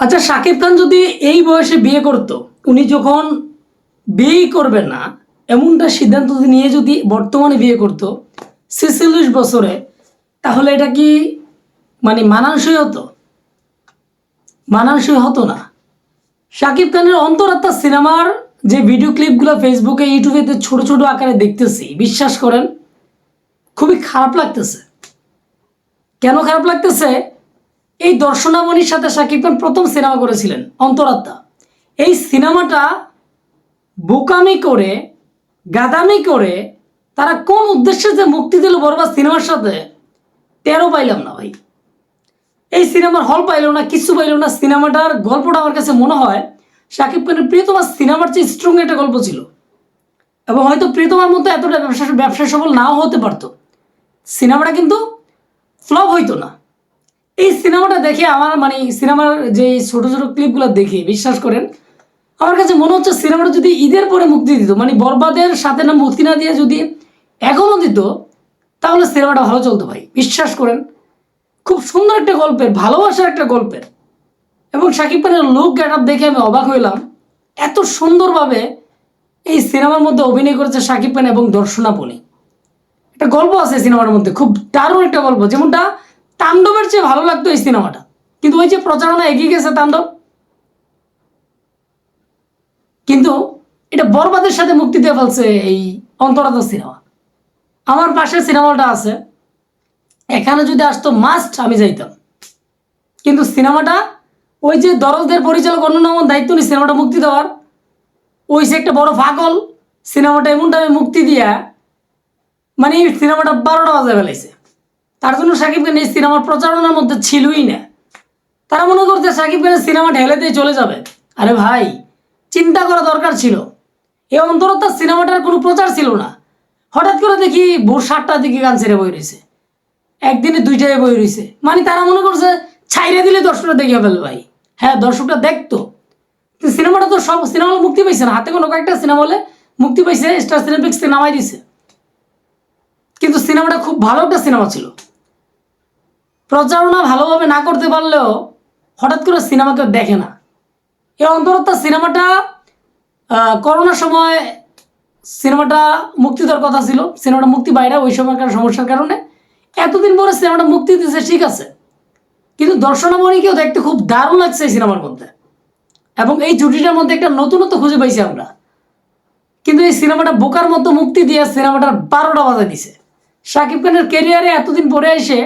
আচ্ছা শাকিব খান যদি এই বয়সে বিয়ে করতো, উনি যখন বিয়েই করবেন না, এমনটা সিদ্ধান্ত নিয়ে যদি বর্তমানে বিয়ে করতো, ছেচল্লিশ বছরে, তাহলে এটা কি মানে মানানসই হতো? মানানসই হতো না। শাকিব খানের অন্তরাত্মা সিনেমার যে ভিডিও ক্লিপগুলো ফেসবুকে ইউটিউবেতে ছোট ছোট আকারে দেখতেছি, বিশ্বাস করেন, খুবই খারাপ লাগতেছে। কেন খারাপ লাগতেছে? এই দর্শনামণির সাথে শাকিব খান প্রথম সিনেমা করেছিলেন, অন্তরাত্মা। এই সিনেমাটা বোকামি করে, গাদামি করে, তারা কোন উদ্দেশ্যে যে মুক্তি দিল বরবাদ সিনেমার সাথে তেরো পাইলাম না ভাই। এই সিনেমার হল পাইল না, কিছু পাইল না, সিনেমাটার গল্পটা আমার কাছে মনে হয় শাকিব খানের প্রিয়তমার সিনেমার চেয়ে স্ট্রং একটা গল্প ছিল। এবং হয়তো প্রিয়তমার মতো এতটা ব্যবসা ব্যবসা সফল নাও হতে পারতো। সিনেমাটা কিন্তু ফ্লপ হইতো না। এই সিনেমাটা দেখে আমার মানে সিনেমার যে ছোট ছোট ক্লিপগুলো দেখে, বিশ্বাস করেন, আমার কাছে মনে হচ্ছে সিনেমাটা যদি ঈদের পরে মুক্তি দিত মানে বরবাদের সাথে না মুক্তি না দিয়ে যদি এখনও দিত তাহলে সিনেমাটা ভালো চলতো ভাই, বিশ্বাস করেন। খুব সুন্দর একটা গল্পের, ভালোবাসার একটা গল্পের। এবং শাকিব খানের লুক গেট দেখে আমি অবাক হইলাম, এত সুন্দরভাবে এই সিনেমার মধ্যে অভিনয় করেছে শাকিব খান এবং দর্শনা দর্শনাপনি একটা গল্প আছে সিনেমার মধ্যে, খুব দারুণ একটা গল্প, যেমনটা তাণ্ডবের চেয়ে ভালো লাগতো এই সিনেমাটা। কিন্তু ওই যে প্রচারণা এগিয়ে গেছে তাণ্ডব। কিন্তু এটা বরবাদের সাথে মুক্তি দিয়ে ফেলছে এই অন্তরাত্মা সিনেমা। আমার পাশে সিনেমাটা আছে। এখানে যদি আসতো মাস্ট আমি যাইতাম। কিন্তু সিনেমাটা ওই যে দরজদের পরিচালক অন্য নামন দায়িত্ব নিয়ে সিনেমাটা মুক্তি দেওয়ার, ওই যে একটা বড় ফাগল সিনেমাটা এমন টাইমে মুক্তি দিয়া মানে সিনেমাটা বারোটা বাজে ফেলাইছে। তার জন্য সাকিব খান এই সিনেমার প্রচারণার মধ্যে ছিলই না। তারা মনে করছে সাকিব খানের সিনেমা ঢেলে দিয়ে চলে যাবে। আরে ভাই, চিন্তা করা দরকার ছিল। এই অন্তরতার সিনেমাটার কোনো প্রচার ছিল না। হঠাৎ করে দেখি ভোর সাতটার দিকে গান ছেড়ে বই রয়েছে একদিনে দুইটায় বই রয়েছে মানে তারা মনে করছে ছাইরে দিলে দর্শকরা দেখে ফেলবে ভাই। হ্যাঁ দর্শকরা দেখতো। সিনেমাটা তো সব সিনেমা মুক্তি পাইছে না। হাতে কোনো কয়েকটা সিনেমা হলে মুক্তি পাইছে স্টার সিনেপিক্সকে নামাই দিছে। কিন্তু সিনেমাটা খুব ভালো একটা সিনেমা ছিল। প্রচারণা ভালোভাবে না করতে পারলেও হঠাৎ করে সিনেমা কেউ দেখে না। এই অন্তরত্বা সিনেমাটা করোনার সময় সিনেমাটা মুক্তি দেওয়ার কথা ছিল। সিনেমাটা মুক্তি বাইরে ওই সময়কার সমস্যার কারণে। এতদিন পরে সিনেমাটা মুক্তি দিয়েছে ঠিক আছে। কিন্তু দর্শনামণিকেও দেখতে খুব দারুণ লাগছে এই সিনেমার মধ্যে। এবং এই জুটিটার মধ্যে একটা নতুনত্ব খুঁজে পাইছি আমরা। কিন্তু এই সিনেমাটা বোকার মতো মুক্তি দিয়ে সিনেমাটার বারোটা বাজা দিছে। শাকিব খানের কেরিয়ারে এতদিন পরে এসে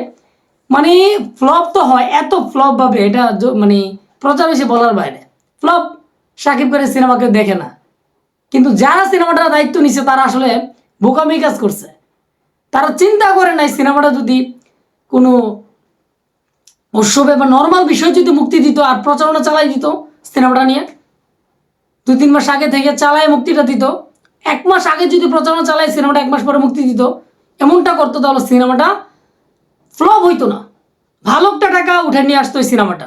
মানে ফ্লপ তো হয়, এত ফ্লপ ভাবে এটা মানে প্রচার হয়েছে বলার বাইরে। ফ্লপ শাকিব খানের সিনেমা কেউ দেখে না। কিন্তু যারা সিনেমাটার দায়িত্ব নিছে, তারা আসলে বোকামি কাজ করছে। তারা চিন্তা করে নাই সিনেমাটা যদি কোনো উৎসবে বা নর্মাল বিষয় যদি মুক্তি দিত আর প্রচারণা চালাই দিত সিনেমাটা নিয়ে। দুই, তিন মাস আগে থেকে চালায় মুক্তিটা দিত। এক মাস আগে যদি প্রচারণা চালায়, সিনেমাটা এক মাস পরে মুক্তি দিত। এমনটা করতো তাহলে সিনেমাটা ফ্লপ হইতো না। ভালো একটা টাকা উঠে নিয়ে আসতো এই সিনেমাটা।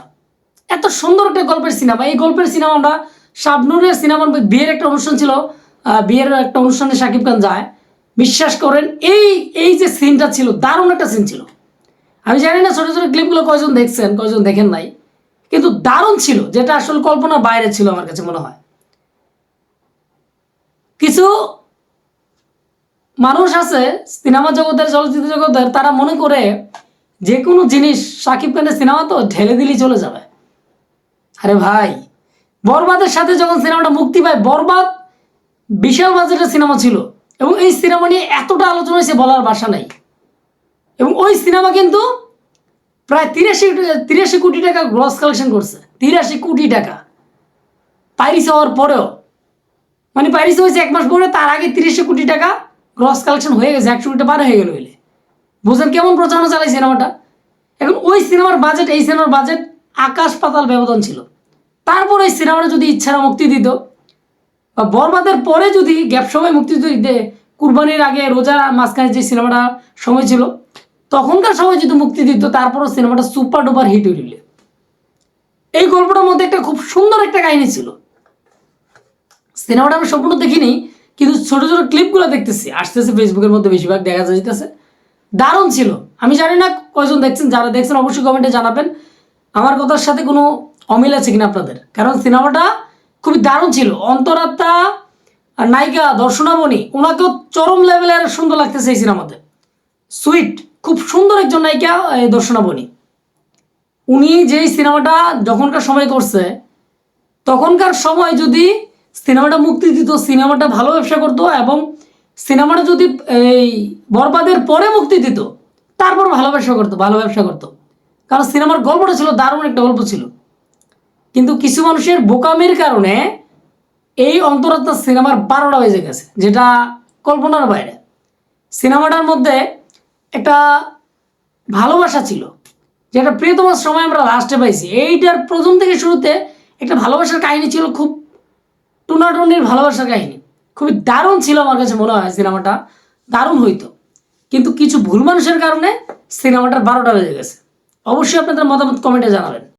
এত সুন্দর একটা গল্পের সিনেমা। এই গল্পের সিনেমা আমরা শাবনুরের সিনেমার বিয়ের একটা অনুষ্ঠান ছিল। বিয়ের একটা অনুষ্ঠানে শাকিব খান যায়। বিশ্বাস করেন, এই এই যে সিনটা ছিল, দারুণ একটা সিন ছিল। আমি জানি না ছোটো ছোটো ক্লিপগুলো কয়জন দেখছেন, কয়জন দেখেন নাই। কিন্তু দারুণ ছিল, যেটা আসলে কল্পনা বাইরে ছিল আমার কাছে মনে হয়। কিছু মানুষ আছে, সিনেমা জগতের, চলচ্চিত্র জগতের, তারা মনে করে যে কোনো জিনিস সাকিব খানের সিনেমা তো ঢেলে দিলেই চলে যাবে। আরে ভাই, বরবাদের সাথে যখন সিনেমাটা মুক্তি পায়, বরবাদ বিশাল বাজেটের সিনেমা ছিল এবং এই সিনেমা নিয়ে এতটা আলোচনা হয়েছে বলার বাসা নাই। এবং ওই সিনেমা কিন্তু প্রায় তিরাশি তিরাশি কোটি টাকা গ্রস কালেকশন করছে, তিরাশি কোটি টাকা। পাইরিস হওয়ার পরেও মানে পাইরিস হয়েছে এক মাস পরে, তার আগে তিরিশে কোটি টাকা গ্রস কালেকশন হয়ে গেছে একশো কোটি পার হয়ে গেল হইলে। বুঝলেন কেমন প্রচারণা চালাই সিনেমাটা? এখন ওই সিনেমার বাজেট এই সিনেমার বাজেট আকাশ পাতাল ব্যবধান ছিল। তারপর এই সিনেমাটা যদি ইচ্ছারা মুক্তি দিত, বা বরবাদের পরে যদি গ্যাপ সময় মুক্তি যদি দে কুরবানির আগে রোজার মাঝখানে যে সিনেমাটা সময় ছিল, তখনকার সময় যদি মুক্তি দিত, তারপরও সিনেমাটা সুপার ডুপার হিট হইল এই গল্পটার মধ্যে একটা খুব সুন্দর একটা কাহিনী ছিল। সিনেমাটা আমি সম্পূর্ণ দেখিনি কিন্তু ছোট ছোট ক্লিপগুলো দেখতেছি। আসতেছে ফেসবুকের মধ্যে বেশিরভাগ, দেখা যাইতেছে। দারুণ ছিল। আমি জানি না কয়জন দেখছেন, যারা দেখছেন অবশ্যই কমেন্টে জানাবেন। আমার কথার সাথে কোনো অমিল আছে কিনা আপনাদের? কারণ সিনেমাটা খুবই দারুণ ছিল। অন্তরাত্মা আর নায়িকা দর্শনামণি ওনাকেও চরম লেভেলের সুন্দর লাগতেছে এই সিনেমাতে। সুইট, খুব সুন্দর একজন নায়িকা দর্শনামণি উনি যেই সিনেমাটা যখনকার সময় করছে, তখনকার সময় যদি সিনেমাটা মুক্তি দিত, সিনেমাটা ভালো ব্যবসা করতো এবং সিনেমাটা যদি, এই, বরবাদের পরে মুক্তি দিত, তারপর ভালো ব্যবসা করতো, ভালো ব্যবসা করতো। কারণ সিনেমার গল্পটা ছিল, দারুণ একটা গল্প ছিল। কিন্তু কিছু মানুষের বোকামির কারণে এই অন্তরাত্মা সিনেমার বারোটা বেজে গেছে, যেটা কল্পনার বাইরে। সিনেমাটার মধ্যে একটা ভালোবাসা ছিল, যেটা প্রিয়তমার সময় আমরা লাস্টে পাইছি। এইটার প্রথম থেকে শুরুতে একটা ভালোবাসার কাহিনী ছিল খুব টুনাটুনির ভালোবাসার কাহিনী। খুবই দারুণ ছিল আমার কাছে মনে হয় সিনেমাটা। দারুণ হইতো। কিন্তু কিছু ভুল মানুষের কারণে সিনেমাটার বারোটা বেজে গেছে। অবশ্যই আপনাদের মতামত কমেন্টে জানাবেন।